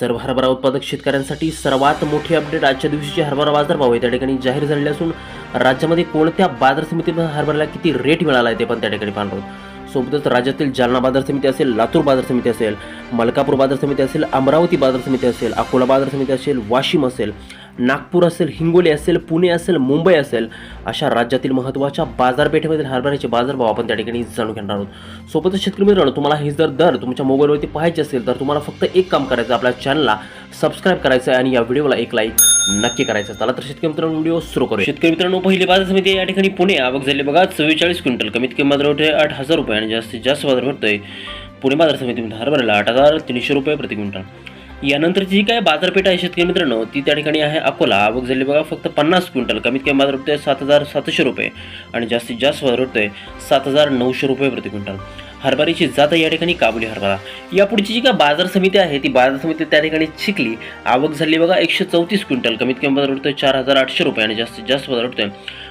तर हरभरा उत्पादक शेतकऱ्यांसाठी सर्वात मोठी अपडेट आजच्या दिवशीचे हरभरा बाजारभाव आहे. त्या ठिकाणी जाहीर झालेले असून राज्यामध्ये कोणत्या बाजार समितीमध्ये हरभऱ्याला किती रेट मिळाला आहे ते पण त्या ठिकाणी पाहणार आहोत. सोबतच राज्यातील जालना बाजार समिती असेल लातूर बाजार समिती असेल मलकापूर बाजार समिती असेल अमरावती बाजार समिती असेल अकोला बाजार समिती असेल वाशिम असेल नागपूर असेल हिंगोली असेल पुणे असेल मुंबई असेल अशा राज्यातील महत्त्वाच्या बाजारपेठेमधील हरभऱ्याचे बाजारभाव आपण त्या ठिकाणी जाणून घेणार आहोत. सोबतच शेतकरी मित्रांनो तुम्हाला हे जर दर तुमच्या मोबाईलवरती पाहायचे असेल तर तुम्हाला फक्त एक काम करायचं आपल्या चॅनलला सबस्क्राईब करायचं आहे आणि या व्हिडिओला एक लाईक नक्की करायचं चला तर शेतकरी मित्रांनो व्हिडिओ सुरू करू शेतकरी मित्रांनो पहिली बाजार समिती या ठिकाणी पुणे आवक झाली बघा चव्वेचाळीस क्विंटल. कमीत कमी बाजार होते आठ हजार रुपये आणि जास्तीत जास्त बाजार भरतोय पुणे बाजार समितीमध्ये. हरभऱ्याला आठ हजार तीनशे रुपये प्रति क्विंटल. यानंतरची जी काय बाजारपेठ आहे शेतकरी मित्रांनो ती त्या ठिकाणी आहे अकोला. आवक झाली बघा फक्त पन्नास क्विंटल. कमीत कमी बाजार होतोय सात हजार सातशे रुपये. आणि जास्तीत जास्त बाजार होतोय सात हजार नऊशे रुपये प्रति क्विंटल. हरभऱ्याची जात या ठिकाणी काबुली हरभरा. यापुढची जी काय बाजार समिती आहे ती बाजार समिती त्या ठिकाणी चिखली आवक झाली बघा एकशे चौतीस क्विंटल. कमीत कमी बाजार होतोय चार हजार आठशे रुपये. आणि जास्तीत जास्त बाजार होतोय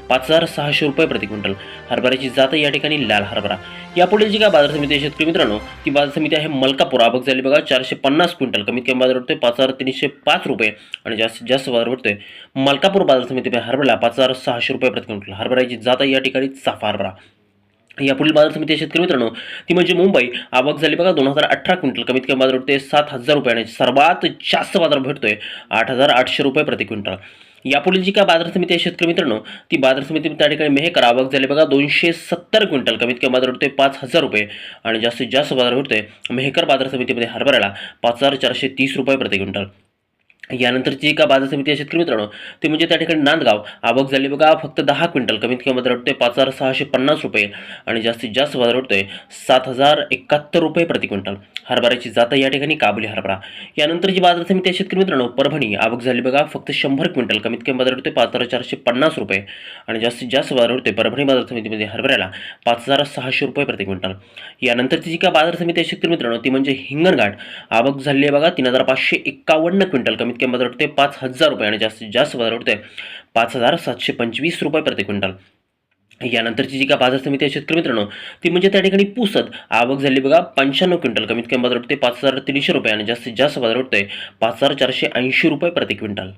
पाच हजार सहाशे रुपये प्रति क्विंटल. हरभऱ्याची जात या ठिकाणी लाल हरभरा. यापुढे जी काय बाजार समिती आहे शेतकरी मित्रांनो ती बाजार समिती आहे मलकापूर. आवक झाली बघा चारशे पन्नास क्विंटल. कमीत कमी बाजार उठतोय पाच हजार तीनशे पाच रुपये आणि जास्तीत जास्त बाजार उठतोय मलकापूर बाजार समिती हरभरा पाच हजार सहाशे रुपये प्रति क्विंटल. हरभऱ्याची जात या ठिकाणी चाफा हरभरा. यापुढील बाजार समिती आहे शेतकरी मित्रांनो ती म्हणजे मुंबई. आवक झाली बघा दोन हजार अठरा क्विंटल. कमीत कमी बाजार उठते सात हजार रुपये आणि सर्वात जास्त बाजार भेटतोय आठ हजार आठशे रुपये प्रति क्विंटल. यापुढील जी काय बाजार समिती आहे शेतकरी मित्रांनो ती बाजार समिती त्या ठिकाणी मेहकर आवक झाली बघा दोनशे सत्तर क्विंटल कमीत कमी बाजार उठतोय पाच हजार रुपये. आणि जास्तीत जास्त बाजार भेटतोय मेहकर बाजार समितीमध्ये हरभऱ्याला पाच हजार चारशे तीस रुपये प्रति क्विंटल. यानंतरची का बाजार समिती आहे शेतकरी मित्रांनो ते म्हणजे त्या ठिकाणी नांदगाव. आवक झाली बघा फक्त दहा क्विंटल. कमीत कमी बाजार उठतोय पाच हजार सहाशे पन्नास रुपये आणि जास्तीत जास्त बाजार उठतोय सात हजार एकाहत्तर रुपये प्रति क्विंटल. हरभऱ्याची जात या ठिकाणी काबुली हरभरा. यानंतरची बाजार समिती आहे शेतकरी मित्रांनो परभणी. आवक झाली बघा फक्त शंभर क्विंटल. कमीत कमी बाजार उठतोय पाच हजार चारशे पन्नास रुपये आणि जास्तीत जास्त बाजार उठतोय परभणी बाजार समितीमध्ये हरभऱ्याला पाच हजार सहाशे रुपये प्रति क्विंटल. यानंतरची जी का बाजार समिती आहे शेतकरी मित्रांनो ती म्हणजे हिंगणघाट. आवक झाली आहे बघा तीन हजार पाचशे एक्कावन्न क्विंटल. कमीत कमी बाजार उठते. पाच हजार रुपये आणि जास्तीत जास्त बाजार उठते. पाच हजार सातशे पंचवीस रुपये प्रति क्विंटल. यानंतरची जी का बाजार समिती आहे शेतकरी मित्रांनो ती म्हणजे त्या ठिकाणी पुसत. आवक झाली बघा पंच्याण्णव क्विंटल. कमीत कमी बाजार उठते पाच हजार तीनशे रुपये आणि जास्तीत जास्त बाजार उठते पाच हजार चारशे ऐंशी रुपये प्रति क्विंटल.